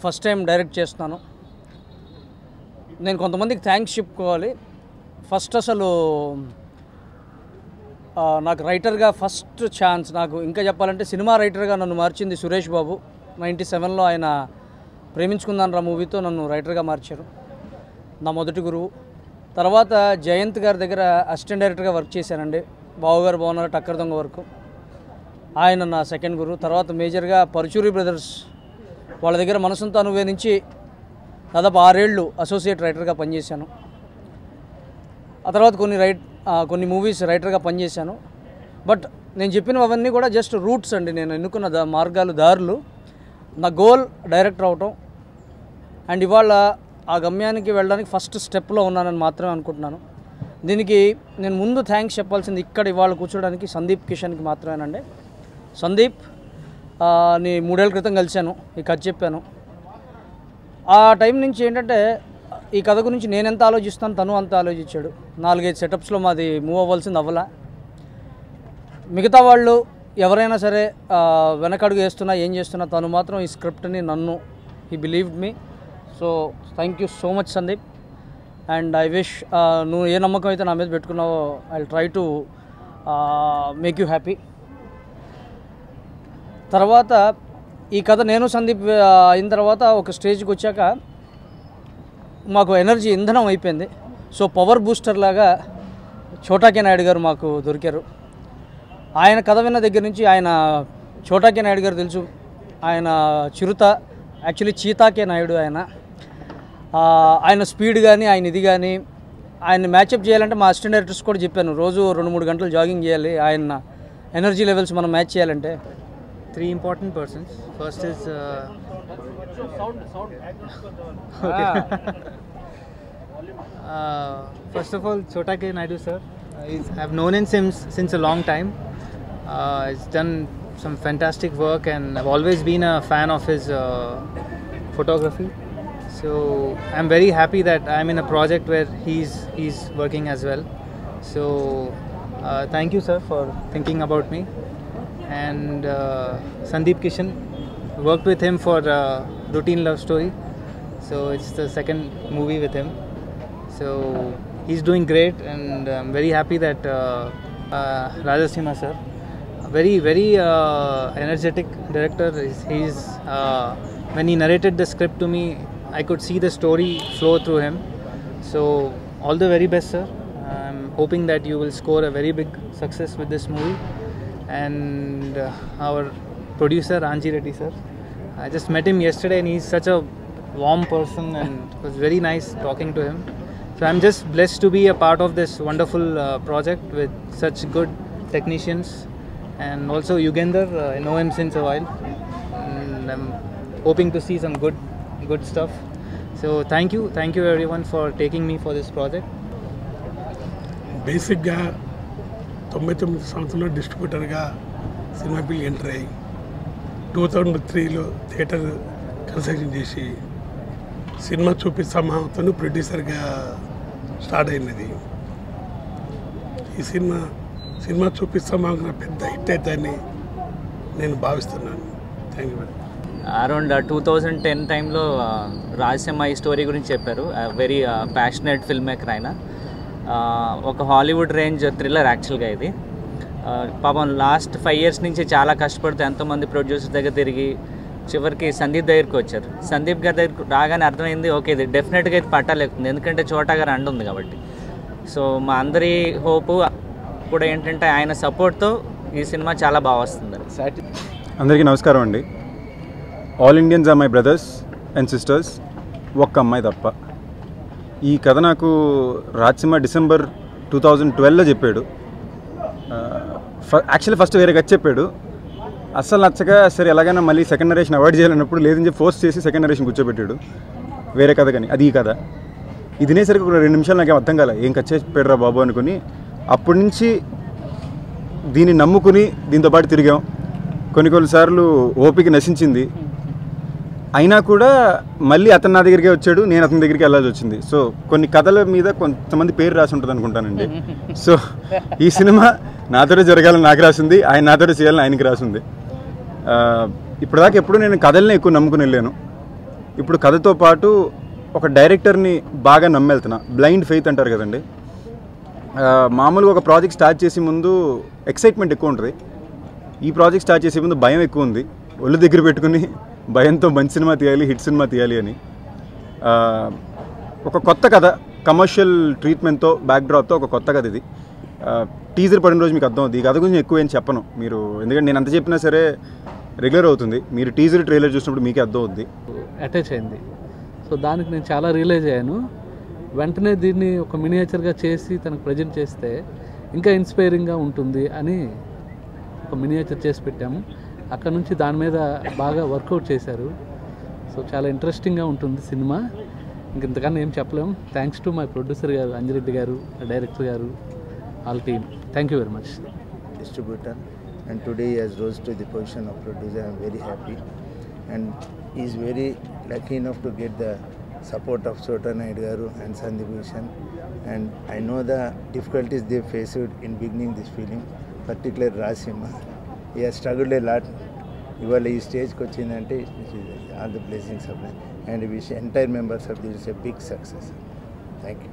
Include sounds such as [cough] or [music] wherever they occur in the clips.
నేను first time direct చేస్తున్నాను. నేను కొంతమందికి థ్యాంక్స్ చెప్పుకోవాలి. ఫస్ట్ అసలు నాకు రైటర్గా ఫస్ట్ ఛాన్స్ నాకు ఇంకా చెప్పాలంటే సినిమా రైటర్గా నన్ను మార్చింది సురేష్ బాబు. నైంటీ సెవెన్లో ఆయన ప్రేమించుకుందాను రా మూవీతో నన్ను రైటర్గా మార్చారు. నా మొదటి గురువు. తర్వాత జయంత్ గారి దగ్గర అసిస్టెంట్ డైరెక్టర్గా వర్క్ చేశానండి. బావుగారు బాగున్నారు? టక్కర్ దొంగ వరకు. ఆయన నా సెకండ్ గురువు. తర్వాత మేజర్గా పరుచూరి బ్రదర్స్ వాళ్ళ దగ్గర మనసుంతా అనువే నుంచి దాదాపు ఆరేళ్ళు అసోసియేట్ రైటర్గా పనిచేశాను. ఆ తర్వాత కొన్ని రైట్ కొన్ని మూవీస్ రైటర్గా పనిచేశాను. బట్ నేను చెప్పినవన్నీ కూడా జస్ట్ రూట్స్ అండి. నేను ఎన్నుకున్న దా మార్గాలు దారులు. నా గోల్ డైరెక్టర్ అవటం. అండ్ ఇవాళ ఆ గమ్యానికి వెళ్ళడానికి ఫస్ట్ స్టెప్లో ఉన్నానని మాత్రమే అనుకుంటున్నాను. దీనికి నేను ముందు థ్యాంక్స్ చెప్పాల్సింది ఇక్కడ ఇవాళ కూర్చోడానికి సందీప్ కిషన్కి మాత్రమేనండి. సందీప్ నీ మూడేళ్ళ క్రితం కలిశాను ఈ కథ చెప్పాను. ఆ టైం నుంచి ఏంటంటే ఈ కథ గురించి నేను ఎంత ఆలోచిస్తాను తను అంత ఆలోచించాడు. నాలుగైదు సెటప్స్లో మాది మూవ్ అవ్వాల్సింది అవ్వలా. మిగతా వాళ్ళు ఎవరైనా సరే వెనకడుగు వేస్తున్నా ఏం చేస్తున్నా తను మాత్రం ఈ స్క్రిప్ట్ని నన్ను ఈ believed me. So thank you so much Sandeep. And I wish నువ్వు ఏ నమ్మకం అయితే నా మీద పెట్టుకున్నావో I try to make you happy. తర్వాత ఈ కథ నేను సందీప్ అయిన తర్వాత ఒక స్టేజ్కి వచ్చాక మాకు ఎనర్జీ ఇంధనం అయిపోయింది. సో పవర్ బూస్టర్ లాగా చోటాకే నాయుడు గారు మాకు దొరికారు. ఆయన కథ విన్న దగ్గర నుంచి ఆయన చోటాకే నాయుడు గారు తెలుసు. ఆయన చిరుత యాక్చువల్లీ చీతాకే నాయుడు ఆయన. ఆయన స్పీడ్ కానీ ఆయన ఇది కానీ ఆయన మ్యాచప్ చేయాలంటే మా అసిస్టెంట్ డైరెక్టర్స్ కూడా చెప్పాను. రోజు రెండు మూడు గంటలు జాగింగ్ చేయాలి. ఆయన ఎనర్జీ లెవెల్స్ మనం మ్యాచ్ చేయాలంటే. Three important persons. First is uh, [laughs] [laughs] uh, first of all Chota K Naidu sir. Uh, I've known him since since a long time. Uh, he's done some fantastic work, and I've always been a fan of his uh, photography. So I'm very happy that I'm in a project where he's he's working as well. So uh, thank you, sir, for thinking about me and uh, Sandeep Kishan. Worked with him for uh, Routine Love Story, so it's the second movie with him. So he's doing great, and I'm very happy that uh, uh, sir, very very uh, energetic director. He's, he's uh, when he narrated the script to me, I could see the story flow through him. So all the very best, sir. I'm hoping that you will score a very big success with this movie and uh, our producer Anji Reddy sir. I just met him yesterday and he's such a warm person and it was very nice talking to him. So I'm just blessed to be a part of this wonderful uh, project with such good technicians and also Yugender, uh, I know him since a while and I'm hoping to see some good good stuff. So thank you, thank you everyone for taking me for this project. Basically, తొంభై తొమ్మిది సంవత్సరంలో డిస్ట్రిబ్యూటర్గా cinema బిల్ enter అయ్యి two thousand త్రీలో theatre construction చేసి cinema చూపిస్తా ప్రొడ్యూసర్గా స్టార్ట్ అయినది. ఈ సినిమా సినిమా చూపిస్తా మాకు పెద్ద హిట్ అవుతుందని నేను భావిస్తున్నాను. Thank you around two thousand ten టైంలో రాజసింహ ఈ స్టోరీ గురించి చెప్పారు. వెరీ ప్యాషనెట్ ఫిల్మ్ మేకర్ ఆయన. ఒక హాలీవుడ్ రేంజ్ థ్రిల్లర్ యాక్చువల్గా ఇది. పాపం లాస్ట్ ఫైవ్ ఇయర్స్ నుంచి చాలా కష్టపడుతూ ఎంతోమంది ప్రొడ్యూసర్ దగ్గర తిరిగి చివరికి సందీప్ దగ్గరికి వచ్చారు. సందీప్ గారి దగ్గరికి రాగానే అర్థమైంది ఓకే ఇది డెఫినెట్గా ఇది పట్టలేకుంది ఎందుకంటే చోటా గారు అండ ఉంది కాబట్టి. సో మా అందరి హోపు కూడా ఏంటంటే ఆయన సపోర్ట్తో ఈ సినిమా చాలా బాగా వస్తుంది. అందరికీ నమస్కారం అండి. All Indians are my brothers and sisters. ఒక్క అమ్మాయి తప్ప. ఈ కథ నాకు రాజ్సింహ డిసెంబర్ టూ థౌజండ్ ట్వెల్వ్లో చెప్పాడు. యాక్చువల్లీ ఫస్ట్ వేరే కథ చెప్పాడు. అస్సలు నచ్చగా సరే ఎలాగైనా మళ్ళీ సెకండ్ నరేషన్ అవాయిడ్ చేయాలన్నప్పుడు లేదని చెప్పి ఫోర్స్ చేసి సెకండ్ నరేషన్ కూర్చోబెట్టాడు. వేరే కథ కానీ అది ఈ కథ. ఇది తినేసరికి ఒక రెండు నిమిషాలు నాకేం అర్థం కాలే. ఏం కథ చెప్పాడురా బాబు అనుకుని అప్పటి నుంచి దీన్ని నమ్ముకుని దీంతో పాటు తిరిగాం. కొన్ని కొన్నిసార్లు ఓపిక నశించింది. అయినా కూడా మళ్ళీ అతను నా దగ్గరికి వచ్చాడు నేను అతని దగ్గరికి వెళ్ళాల్సి వచ్చింది. సో కొన్ని కథల మీద కొంతమంది పేరు రాసి ఉంటుంది అనుకుంటానండి [laughs] సో ఈ సినిమా నాతోనే జరగాలని నాకు రాసింది ఆయన నాతోనే చేయాలని ఆయనకి రాసింది. ఇప్పటిదాకా ఎప్పుడు నేను కథల్ని ఎక్కువ నమ్ముకుని వెళ్ళాను. ఇప్పుడు కథతో పాటు ఒక డైరెక్టర్ని బాగా నమ్మెళ్తున్నా బ్లైండ్ ఫెయిత్ అంటారు కదండి. మామూలుగా ఒక ప్రాజెక్ట్ స్టార్ట్ చేసే ముందు ఎక్సైట్మెంట్ ఎక్కువ ఉంటుంది. ఈ ప్రాజెక్ట్ స్టార్ట్ చేసే ముందు భయం ఎక్కువ ఉంది. ఒళ్ళు దగ్గర పెట్టుకుని భయంతో మంచి సినిమా తీయాలి హిట్ సినిమా తీయాలి అని. ఒక కొత్త కథ కమర్షియల్ ట్రీట్మెంట్తో బ్యాక్డ్రాప్తో ఒక కొత్త కథ ఇది. టీజర్ పడిన రోజు మీకు అర్థం అవుతుంది ఈ కథ గురించి ఎక్కువ ఏం చెప్పను. మీరు ఎందుకంటే నేను ఎంత చెప్పినా సరే రెగ్యులర్ అవుతుంది. మీరు టీజర్ ట్రైలర్ చూసినప్పుడు మీకే అర్థం అవుద్ది. అటాచ్ అయింది. సో దానికి నేను చాలా రియలైజ్ అయ్యాను. వెంటనే దీన్ని ఒక మినియేచర్గా చేసి తనకు ప్రజెంట్ చేస్తే ఇంకా ఇన్స్పైరింగ్గా ఉంటుంది అని ఒక మినియేచర్ చేసి పెట్టాము. అక్కడ నుంచి దాని మీద బాగా వర్కౌట్ చేశారు. సో చాలా ఇంట్రెస్టింగ్గా ఉంటుంది సినిమా. ఇంకెంతకన్నా ఏం చెప్పలేము థ్యాంక్స్ టు మా ప్రొడ్యూసర్ గారు అంజరెడ్డి గారు డైరెక్టర్ గారు all team thank you very much distributor and today as rose to the position of producer I'm very happy and is very lucky enough to get the support of సోటా Naidu గారు and Sandeep Bhushan and I know the difficulties they faced in beginning this feeling particular రాసిమ్మ ఈ struggle a lot ఇవాళ ఈ స్టేజ్కి వచ్చిందంటే all the blessings of and wish entire members of this a big success thank you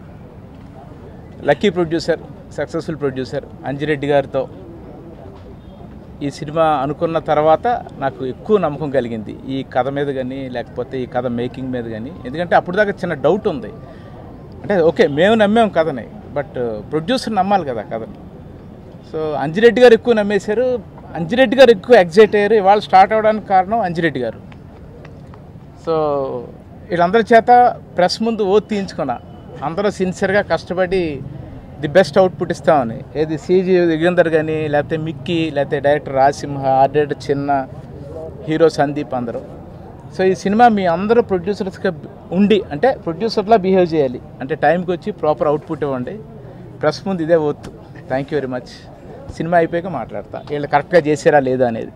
lucky producer successful producer Anjireddy గారితో ఈ cinema అనుకున్న తర్వాత నాకు ఎక్కువ నమ్మకం కలిగింది. ఈ కథ మీద కానీ లేకపోతే ఈ కథ మేకింగ్ మీద కానీ ఎందుకంటే అప్పుడు దాకా చిన్న డౌట్ ఉంది. అంటే ఓకే మేము నమ్మాం కథని బట్ ప్రొడ్యూసర్ నమ్మాలి కదా కథని. సో అంజిరెడ్డి గారు ఎక్కువ నమ్మేశారు అంజిరెడ్డి గారు ఎక్కువ ఎగ్జైట్ అయ్యారు. ఇవాళ స్టార్ట్ అవ్వడానికి కారణం అంజిరెడ్డి గారు. సో వీళ్ళందరి చేత ప్రెస్ ముందు ఓ తీయించుకున్నా. అందరూ సిన్సియర్గా కష్టపడి ది బెస్ట్ అవుట్పుట్ ఇస్తామని. ఏది సీజీ యుగంధర్ కానీ లేకపోతే మిక్కీ లేకపోతే డైరెక్టర్ రాసింహ ఆర్ట్ చిన్న హీరో సందీప్ అందరూ. సో ఈ సినిమా మీ అందరూ ప్రొడ్యూసర్స్గా ఉండి అంటే ప్రొడ్యూసర్లా బిహేవ్ చేయాలి. అంటే టైంకి వచ్చి ప్రాపర్ అవుట్పుట్ ఇవ్వండి. ప్రెస్ ముందు ఇదే ఓత్తు. Thank you very much cinema అయిపోయాక మాట్లాడతా. వీళ్ళు కరెక్ట్గా చేసారా లేదా అనేది.